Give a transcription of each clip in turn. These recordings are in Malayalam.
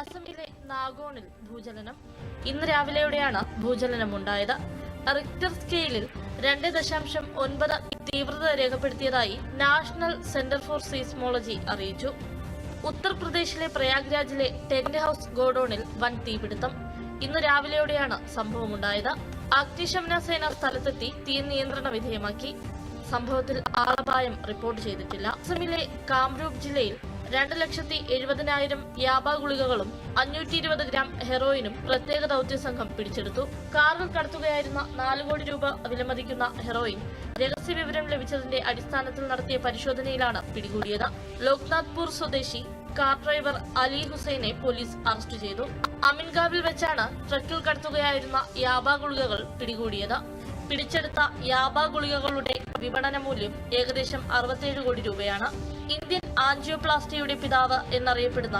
അസമിലെ നാഗോണിൽ ഭൂചലനം. ഇന്ന് രാവിലെയോടെയാണ് ഭൂചലനം ഉണ്ടായത് റിക്ടർ സ്കെയിലിൽ രണ്ട് ദശാംശം ഒൻപത് തീവ്രത രേഖപ്പെടുത്തിയതായി നാഷണൽ സെന്റർ ഫോർ സീസ്മോളജി അറിയിച്ചു. ഉത്തർപ്രദേശിലെ പ്രയാഗ്രാജിലെ ടെന്റ് ഹൌസ് ഗോഡൌണിൽ വൻ തീപിടുത്തം. ഇന്ന് രാവിലെയോടെയാണ് സംഭവമുണ്ടായത്. അഗ്നിശമന സേന സ്ഥലത്തെത്തി തീ നിയന്ത്രണ വിധേയമാക്കി. സംഭവത്തിൽ ആളപായം റിപ്പോർട്ട് ചെയ്തിട്ടില്ല. അസമിലെ കാംരൂപ് ജില്ലയിൽ രണ്ട് ലക്ഷത്തി എഴുപതിനായിരം യാബ ഗുളികകളും അഞ്ഞൂറ്റി ഇരുപത് ഗ്രാം ഹെറോയിനും പ്രത്യേക ദൗത്യ സംഘം പിടിച്ചെടുത്തു. കാറിൽ കടത്തുകയായിരുന്ന നാല് കോടി രൂപ വിലമതിക്കുന്ന ഹെറോയിൻ രഹസ്യ വിവരം ലഭിച്ചതിന്റെ അടിസ്ഥാനത്തിൽ നടത്തിയ പരിശോധനയിലാണ് പിടികൂടിയത്. ലോക്നാഥ്പൂർ സ്വദേശി കാർ ഡ്രൈവർ അലി ഹുസൈനെ പോലീസ് അറസ്റ്റ് ചെയ്തു. അമിൻഗാവിൽ വെച്ചാണ് ട്രക്കിൽ കടത്തുകയായിരുന്ന യാബ ഗുളികകൾ പിടികൂടിയത്. പിടിച്ചെടുത്ത യാബ ഗുളികകളുടെ വിപണന മൂല്യം ഏകദേശം അറുപത്തിയേഴ് കോടി രൂപയാണ്. ഇന്ത്യൻ ആൻജിയോപ്ലാസ്റ്റിയുടെ പിതാവ് എന്നറിയപ്പെടുന്ന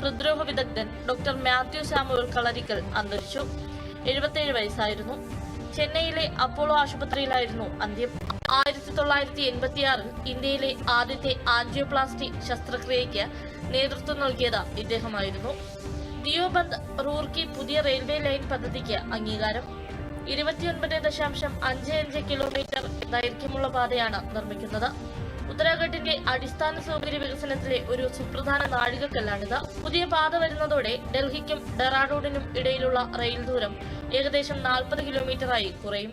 ഹൃദ്രോഗ വിദഗ്ധൻ ഡോക്ടർ മാത്യു സാമുവൽ കളരിക്കൽ അന്തരിച്ചു. എഴുപത്തിയേഴ് വയസ്സായിരുന്നു. ചെന്നൈയിലെ അപ്പോളോ ആശുപത്രിയിലായിരുന്നു അന്ത്യം. ആയിരത്തി തൊള്ളായിരത്തി എൺപത്തിയാറിൽ ഇന്ത്യയിലെ ആദ്യത്തെ ആൻജിയോപ്ലാസ്റ്റി ശസ്ത്രക്രിയയ്ക്ക് നേതൃത്വം നൽകിയത് ഇദ്ദേഹമായിരുന്നു. ദിയോബന്ദ് റൂർക്കി പുതിയ റെയിൽവേ ലൈൻ പദ്ധതിക്ക് അംഗീകാരം. ഇരുപത്തിയൊൻപത് ദശാംശം അഞ്ച് അഞ്ച് കിലോമീറ്റർ ദൈർഘ്യമുള്ള പാതയാണ് നിർമ്മിക്കുന്നത്. ഉത്തരാഖണ്ഡിന്റെ അടിസ്ഥാന സൗകര്യ വികസനത്തിലെ ഒരു സുപ്രധാന നാഴികക്കല്ലാണിത്. പുതിയ പാത വരുന്നതോടെ ഡൽഹിക്കും ഡെറാഡൂണിനും ഇടയിലുള്ള റെയിൽ ദൂരം ഏകദേശം നാൽപ്പത് കിലോമീറ്ററായി കുറയും.